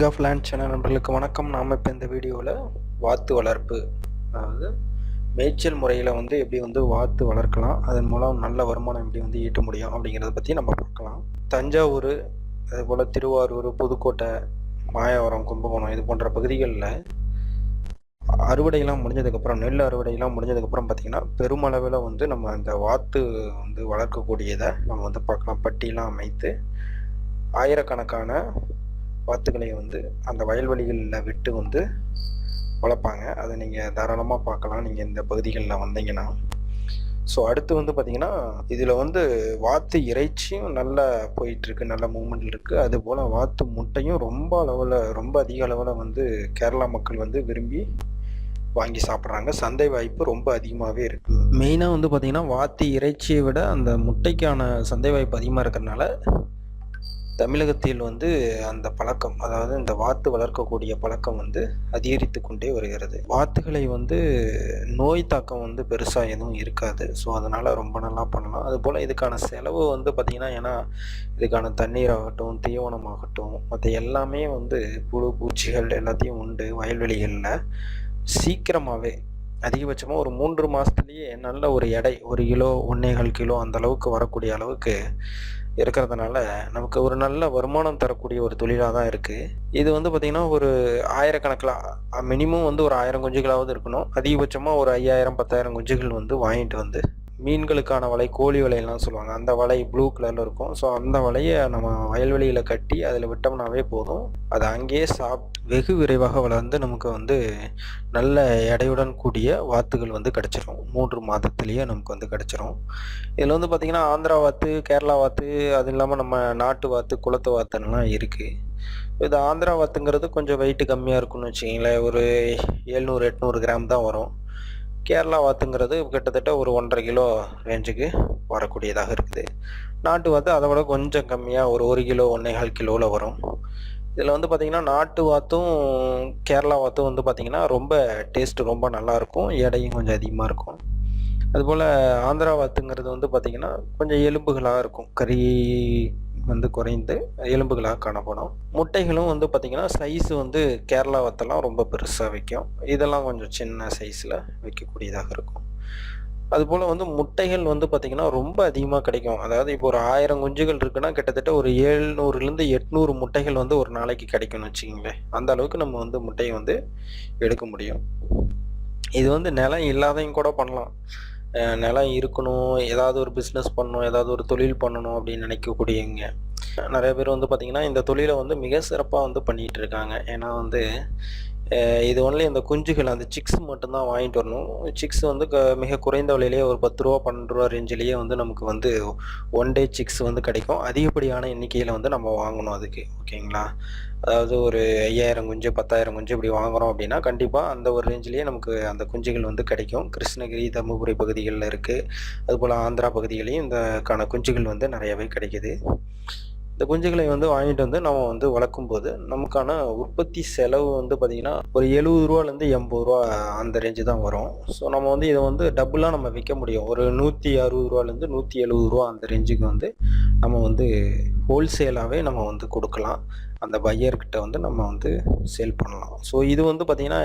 King of land channel நண்பர்களுக்கு வணக்கம். நாம் இப்போ இந்த வீடியோவில் வாத்து வளர்ப்பு அதாவது மேய்ச்சல் முறையில் வந்து எப்படி வந்து வாத்து வளர்க்கலாம் அதன் மூலம் நல்ல வருமானம் எப்படி வந்து ஈட்ட முடியும் அப்படிங்கிறத பற்றி நம்ம பார்க்கலாம். தஞ்சாவூர் அதுபோல் திருவாரூர் புதுக்கோட்டை மாயாவரம் கும்பகோணம் இது போன்ற பகுதிகளில் அறுவடையெல்லாம் முடிஞ்சதுக்கப்புறம் நெல் அறுவடையெல்லாம் முடிஞ்சதுக்கப்புறம் பார்த்திங்கன்னா பெருமளவில் வந்து நம்ம அந்த வாத்து வந்து வளர்க்கக்கூடியதை நம்ம வந்து பார்க்கலாம். பட்டியெலாம் அமைத்து ஆயிரக்கணக்கான வாத்துக்களை வந்து அந்த வயல்வெளிகளில் விட்டு வந்து வளர்ப்பாங்க. அதை நீங்கள் தாராளமாக பார்க்கலாம். நீங்கள் இந்த பகுதிகளில் வந்தீங்கன்னா. ஸோ அடுத்து வந்து பார்த்தீங்கன்னா இதில் வந்து வாத்து இறைச்சியும் நல்லா போயிட்டுருக்கு. நல்ல மூமெண்ட் இருக்குது அதுபோல் வாத்து முட்டையும் ரொம்ப அளவில் ரொம்ப அதிக அளவில் வந்து கேரளா மக்கள் வந்து விரும்பி வாங்கி சாப்பிட்றாங்க. சந்தை வாய்ப்பு ரொம்ப அதிகமாகவே இருக்குது மெயினாக வந்து பார்த்திங்கன்னா வாத்து இறைச்சியை விட அந்த முட்டைக்கான சந்தை வாய்ப்பு அதிகமாக இருக்கிறதுனால தமிழகத்தில் வந்து அந்த பழக்கம் அதாவது இந்த வாத்து வளர்க்கக்கூடிய பழக்கம் வந்து அதிகரித்து கொண்டே வருகிறது. வாத்துகளை வந்து நோய் தாக்கம் வந்து பெருசாக எதுவும் இருக்காது. ஸோ அதனால் ரொம்ப நல்லா பண்ணலாம். அதுபோல் இதுக்கான செலவு வந்து பார்த்திங்கன்னா ஏன்னா இதுக்கான தண்ணீர் ஆகட்டும் தீவனம் ஆகட்டும் மற்ற எல்லாமே வந்து புழு பூச்சிகள் எல்லாத்தையும் உண்டு வயல்வெளிகளில். சீக்கிரமாகவே அதிகபட்சமாக ஒரு மூன்று மாதத்துலேயே நல்ல ஒரு எடை ஒரு கிலோ ஒன்றேகால் கிலோ அந்த அளவுக்கு வரக்கூடிய அளவுக்கு இருக்கிறதுனால நமக்கு ஒரு நல்ல வருமானம் தரக்கூடிய ஒரு தொழிலாக தான் இருக்குது இது வந்து பார்த்திங்கன்னா ஒரு ஆயிரக்கணக்கில் மினிமம் வந்து ஒரு ஆயிரம் குஞ்சுகளாவது இருக்கணும். அதிகபட்சமாக ஒரு ஐயாயிரம் பத்தாயிரம் குஞ்சுகள் வந்து வாங்கிட்டு வந்து மீன்களுக்கான வலை கோழி வலையெல்லாம் சொல்லுவாங்க. அந்த வலை ப்ளூ கலரில் இருக்கும். ஸோ அந்த வலையை நம்ம வயல்வெளியில் கட்டி அதில் விட்டோம்னாவே போதும். அது அங்கேயே சாப்பிட்டு வெகு விரைவாக வளர்ந்து நமக்கு வந்து நல்ல எடையுடன் கூடிய வாத்துகள் வந்து கிடச்சிரும். மூன்று மாதத்துலேயே நமக்கு வந்து கிடச்சிரும். இதில் வந்து பார்த்திங்கன்னா ஆந்திரா வாத்து கேரளா வாத்து அது இல்லாமல் நம்ம நாட்டு வாத்து குளத்து வாத்துன்னெலாம் இருக்குது இது ஆந்திரா வாத்துங்கிறது கொஞ்சம் வெயிட்டு கம்மியாக இருக்கும்னு வச்சிங்களேன் ஒரு எழுநூறு எட்நூறு கிராம் தான் வரும். கேரளா வாத்துங்கிறது கிட்டத்தட்ட ஒரு ஒன்றரை கிலோ ரேஞ்சுக்கு வரக்கூடியதாக இருக்குது. நாட்டு வாத்து அதை விட கொஞ்சம் கம்மியாக ஒரு ஒரு கிலோ ஒன்றேகால் கிலோவில் வரும். இதில் வந்து பார்த்திங்கன்னா நாட்டு வாத்தும் கேரளா வாத்தும் வந்து பார்த்திங்கன்னா ரொம்ப டேஸ்ட்டு ரொம்ப நல்லாயிருக்கும் எடையும் கொஞ்சம் அதிகமாக இருக்கும். அதுபோல் ஆந்திரா வாத்துங்கிறது வந்து பார்த்திங்கன்னா கொஞ்சம் எலும்புகளாக இருக்கும். கறி வந்து குறைந்து எலும்புகளாக காணப்படும். முட்டைகளும் வந்து பார்த்திங்கன்னா சைஸ் வந்து கேரளா வத்தெல்லாம் ரொம்ப பெருசாக வைக்கும். இதெல்லாம் கொஞ்சம் சின்ன சைஸில் வைக்கக்கூடியதாக இருக்கும். அதுபோல் வந்து முட்டைகள் வந்து பார்த்திங்கன்னா ரொம்ப அதிகமாக கிடைக்கும். அதாவது இப்போ ஒரு ஆயிரம் குஞ்சுகள் இருக்குன்னா கிட்டத்தட்ட ஒரு ஏழ்நூறுலேருந்து எட்நூறு முட்டைகள் வந்து ஒரு நாளைக்கு கிடைக்கும்னு வச்சுக்கிங்களேன். அந்த அளவுக்கு நம்ம வந்து முட்டையை வந்து எடுக்க முடியும். இது வந்து நிலம் இல்லாதையும் கூட பண்ணலாம். நிலம் இருக்கணும் ஏதாவது ஒரு பிஸ்னஸ் பண்ணணும் ஏதாவது ஒரு தொழில் பண்ணணும் அப்படின்னு நினைக்கக்கூடியவங்க. நிறைய பேர் வந்து பார்த்திங்கன்னா இந்த தொழிலை வந்து மிக சிறப்பாக வந்து பண்ணிகிட்டு இருக்காங்க. ஏன்னா வந்து இது ஒன்லி இந்த குஞ்சுகள் அந்த சிக்ஸ் மட்டும்தான் வாங்கிட்டு வரணும். சிக்ஸ் வந்து க மிக குறைந்த விலையிலேயே ஒரு பத்து ரூபா பன்னெண்டு ரூபா ரேஞ்சிலேயே வந்து நமக்கு வந்து ஒன் டே சிக்ஸ் வந்து கிடைக்கும். அதிகப்படியான எண்ணிக்கையில் வந்து நம்ம வாங்கணும் அதுக்கு ஓகேங்களா? அதாவது ஒரு ஐயாயிரம் குஞ்சு பத்தாயிரம் குஞ்சு இப்படி வாங்குகிறோம் அப்படின்னா கண்டிப்பாக அந்த ஒரு ரேஞ்சிலேயே நமக்கு அந்த குஞ்சுகள் வந்து கிடைக்கும். கிருஷ்ணகிரி தருமபுரி பகுதிகளில் இருக்குது அதுபோல் ஆந்திரா பகுதிகளையும் இந்தக்கான குஞ்சுகள் வந்து நிறையவே கிடைக்கிது. இந்த குஞ்சுகளை வந்து வாங்கிட்டு வந்து நம்ம வந்து வளர்க்கும் போது நமக்கான உற்பத்தி செலவு வந்து பார்த்திங்கன்னா ஒரு எழுபது ரூபாலேருந்து எண்பது ரூபா அந்த ரேஞ்சு தான் வரும். ஸோ நம்ம வந்து இதை வந்து டபுளாக நம்ம விற்க முடியும். ஒரு நூற்றி அறுபது ரூபாலேருந்து நூற்றி எழுபது ரூபா அந்த ரேஞ்சுக்கு வந்து நம்ம வந்து ஹோல்சேலாகவே நம்ம வந்து கொடுக்கலாம். அந்த பையர்கிட்ட வந்து நம்ம வந்து சேல் பண்ணலாம். ஸோ இது வந்து பார்த்திங்கன்னா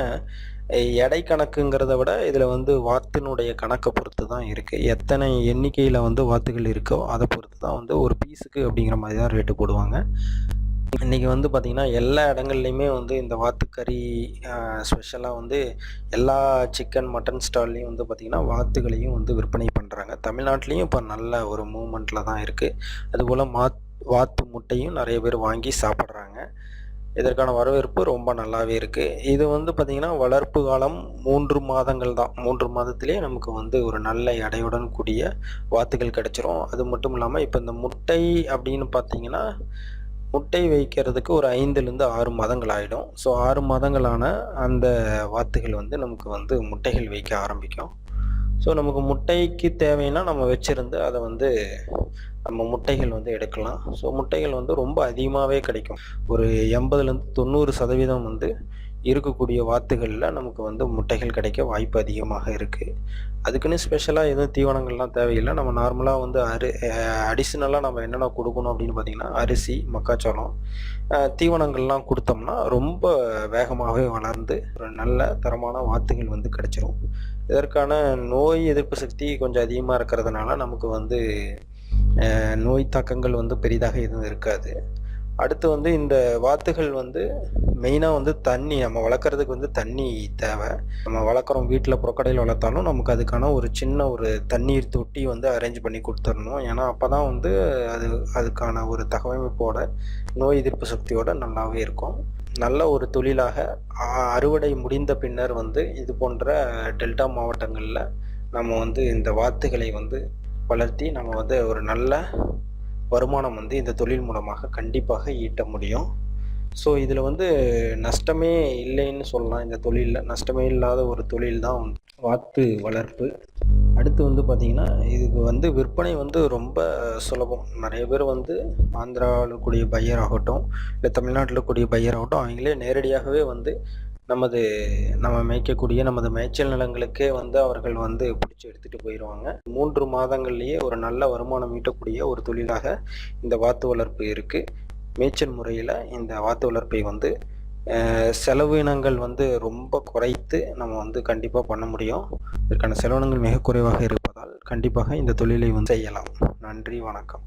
எடை கணக்குங்கிறத விட இதில் வந்து வாத்தினுடைய கணக்கை பொறுத்து தான் இருக்குது எத்தனை எண்ணிக்கையில் வந்து வாத்துகள் இருக்கோ அதை பொறுத்து தான் வந்து ஒரு பீஸுக்கு அப்படிங்கிற மாதிரி தான் ரேட்டு போடுவாங்க. இன்றைக்கி வந்து பார்த்திங்கன்னா எல்லா இடங்கள்லையுமே வந்து இந்த வாத்துக்கறி ஸ்பெஷலாக வந்து எல்லா சிக்கன் மட்டன் ஸ்டால்லையும் வந்து பார்த்திங்கன்னா வாத்துகளையும் வந்து விற்பனை பண்ணுறாங்க தமிழ்நாட்டிலையும் இப்போ நல்ல ஒரு மூமெண்ட்டில் தான் இருக்குது அதுபோல் மாத் வாத்து முட்டையும் நிறைய பேர் வாங்கி சாப்பிட்றாங்க. இதற்கான வரவேற்பு ரொம்ப நல்லாவே இருக்குது இது வந்து பார்த்திங்கன்னா வளர்ப்பு காலம் மூன்று மாதங்கள் தான். மூன்று மாதத்திலே நமக்கு வந்து ஒரு நல்ல எடையுடன் கூடிய வாத்துகள் கிடச்சிரும். அது மட்டும் இல்லாமல் இப்போ இந்த முட்டை அப்படின்னு பார்த்தீங்கன்னா முட்டை வைக்கிறதுக்கு ஒரு ஐந்துலேருந்து ஆறு மாதங்கள் ஆகிடும் ஸோ ஆறு மாதங்களான அந்த வாத்துகள் வந்து நமக்கு வந்து முட்டைகள் வைக்க ஆரம்பிக்கும். ஸோ நமக்கு முட்டைக்கு தேவைன்னா நம்ம வச்சுருந்து அதை வந்து நம்ம முட்டைகள் வந்து எடுக்கலாம். ஸோ முட்டைகள் வந்து ரொம்ப அதிகமாகவே கிடைக்கும். ஒரு எண்பதுலேருந்து தொண்ணூறு சதவீதம் வந்து இருக்கக்கூடிய வாத்துகளில் நமக்கு வந்து முட்டைகள் கிடைக்க வாய்ப்பு அதிகமாக இருக்குது அதுக்குன்னு ஸ்பெஷலாக எதுவும் தீவனங்கள்லாம் தேவையில்லை. நம்ம நார்மலாக வந்து அரி அடிஷ்னலாக நம்ம என்னென்ன கொடுக்கணும் அப்படின்னு பார்த்தீங்கன்னா அரிசி மக்காச்சோளம் தீவனங்கள்லாம் கொடுத்தோம்னா ரொம்ப வேகமாகவே வளர்ந்து ஒரு நல்ல தரமான வாத்துகள் வந்து கிடைச்சிரும். இதற்கான நோய் எதிர்ப்பு சக்தி கொஞ்சம் அதிகமாக இருக்கிறதுனால நமக்கு வந்து நோய் தாக்கங்கள் வந்து பெரிதாக எதுவும் இருக்காது. அடுத்து வந்து இந்த வாத்துகள் வந்து மெயினாக வந்து தண்ணி நம்ம வளர்க்குறதுக்கு வந்து தண்ணி தேவை. நம்ம வளர்க்குறோம் வீட்டில் புறக்கடையில் வளர்த்தாலும் நமக்கு அதுக்கான ஒரு சின்ன ஒரு தண்ணீர் தொட்டி வந்து அரேஞ்ச் பண்ணி கொடுத்துடணும். ஏன்னா அப்போ தான் வந்து அது அதுக்கான ஒரு தகவமைப்போட நோய் எதிர்ப்பு சக்தியோட நல்லாவே இருக்கும். நல்ல ஒரு தொழிலாக அறுவடை முடிந்த பின்னர் வந்து இது போன்ற டெல்டா மாவட்டங்களில் நம்ம வந்து இந்த வாத்துகளை வந்து வளர்த்தி நம்ம வந்து ஒரு நல்ல வருமானம் வந்து இந்த தொழில் மூலமாக கண்டிப்பாக ஈட்ட முடியும். ஸோ இதில் வந்து நஷ்டமே இல்லைன்னு சொல்லலாம். இந்த தொழிலில் நஷ்டமே இல்லாத ஒரு தொழில் தான் வாத்து வளர்ப்பு. அடுத்து வந்து பார்த்திங்கன்னா இதுக்கு வந்து விற்பனை வந்து ரொம்ப சுலபம். நிறைய பேர் வந்து ஆந்திராவில் கூடிய பையர் ஆகட்டும் இல்லை தமிழ்நாட்டில் கூடிய பையர் ஆகட்டும் அவங்களே நேரடியாகவே வந்து நமது நம்ம மேய்க்கக்கூடிய நமது மேய்ச்சல் நிலங்களுக்கே வந்து அவர்கள் வந்து பிடிச்சி எடுத்துகிட்டு போயிடுவாங்க மூன்று மாதங்கள்லேயே ஒரு நல்ல வருமானம் ஈட்டக்கூடிய ஒரு தொழிலாக இந்த வாத்து வளர்ப்பு இருக்குது மேய்ச்சல் முறையில் இந்த வாத்து வளர்ப்பை வந்து செலவினங்கள் வந்து ரொம்ப குறைத்து நம்ம வந்து கண்டிப்பாக பண்ண முடியும். இதற்கான செலவினங்கள் மிக குறைவாக இருப்பதால் கண்டிப்பாக இந்த தொழிலை வந்து செய்யலாம். நன்றி வணக்கம்.